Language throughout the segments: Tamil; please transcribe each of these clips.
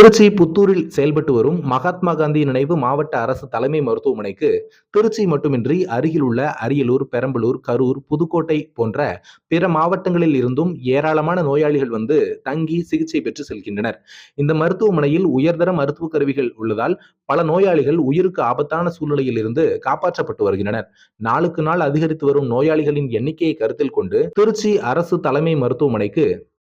திருச்சி புத்தூரில் செயல்பட்டு வரும் மகாத்மா காந்தி நினைவு மாவட்ட அரசு தலைமை மருத்துவமனைக்கு திருச்சி மட்டுமின்றி அருகில் உள்ள அரியலூர் பெரம்பலூர் கரூர் புதுக்கோட்டை போன்ற பிற மாவட்டங்களில் இருந்தும் ஏராளமான நோயாளிகள் வந்து தங்கி சிகிச்சை பெற்று செல்கின்றனர். இந்த மருத்துவமனையில் உயர்தர மருத்துவ கருவிகள் உள்ளதால் பல நோயாளிகள் உயிருக்கு ஆபத்தான சூழ்நிலையில் இருந்து காப்பாற்றப்பட்டு வருகின்றனர். நாளுக்கு நாள் அதிகரித்து வரும் நோயாளிகளின் எண்ணிக்கையை கருத்தில் கொண்டு திருச்சி அரசு தலைமை மருத்துவமனைக்கு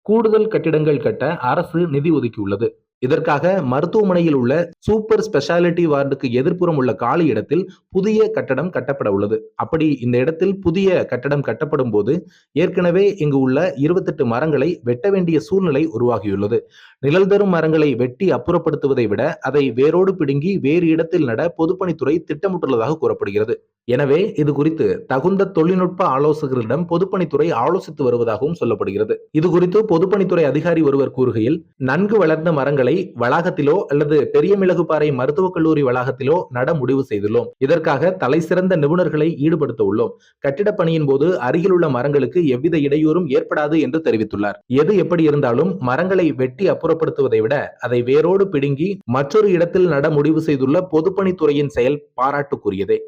கூடுதல் கட்டிடங்கள் கட்ட அரசு நிதி ஒதுக்கியுள்ளது. இதற்காக மருத்துவமனையில் உள்ள சூப்பர் ஸ்பெஷாலிட்டி வார்டுக்கு எதிர்ப்புறம் உள்ள காலி இடத்தில் புதிய கட்டடம் கட்டப்பட உள்ளது. அப்படி இந்த இடத்தில் புதிய கட்டடம் கட்டப்படும் போது ஏற்கனவே இங்கு உள்ள இருபத்தெட்டு மரங்களை வெட்ட வேண்டிய சூழ்நிலை உருவாகியுள்ளது. நிழல் தரும் மரங்களை வெட்டி அப்புறப்படுத்துவதை விட அதை வேரோடு பிடுங்கி வேறு இடத்தில் நட பொதுப்பணித்துறை திட்டமிட்டுள்ளதாக கூறப்படுகிறது. எனவே இது குறித்து தகுந்த தொழில்நுட்ப ஆலோசகர்களிடம் பொதுப்பணித்துறை ஆலோசித்து வருவதாகவும் சொல்லப்படுகிறது. இது குறித்து பொதுப்பணித்துறை அதிகாரி ஒருவர் கூறுகையில் நன்கு வளர்ந்த மரங்களை வளாகத்திலோ அல்லது பெரிய மிளகுபாறை மருத்துவக் கல்லூரி வளாகத்திலோ நட முடிவு செய்துள்ளோம். இதற்காக தலை சிறந்த நிபுணர்களை ஈடுபடுத்த உள்ளோம். கட்டிடப் பணியின் போது அருகிலுள்ள மரங்களுக்கு எவ்வித இடையூறும் ஏற்படாது என்று தெரிவித்துள்ளார். எது எப்படி இருந்தாலும் மரங்களை வெட்டி அப்புறப்படுத்துவதை விட அதை வேரோடு பிடுங்கி மற்றொரு இடத்தில் நட முடிவு செய்துள்ள பொதுப்பணித்துறையின் செயல் பாராட்டுக்குரியதே.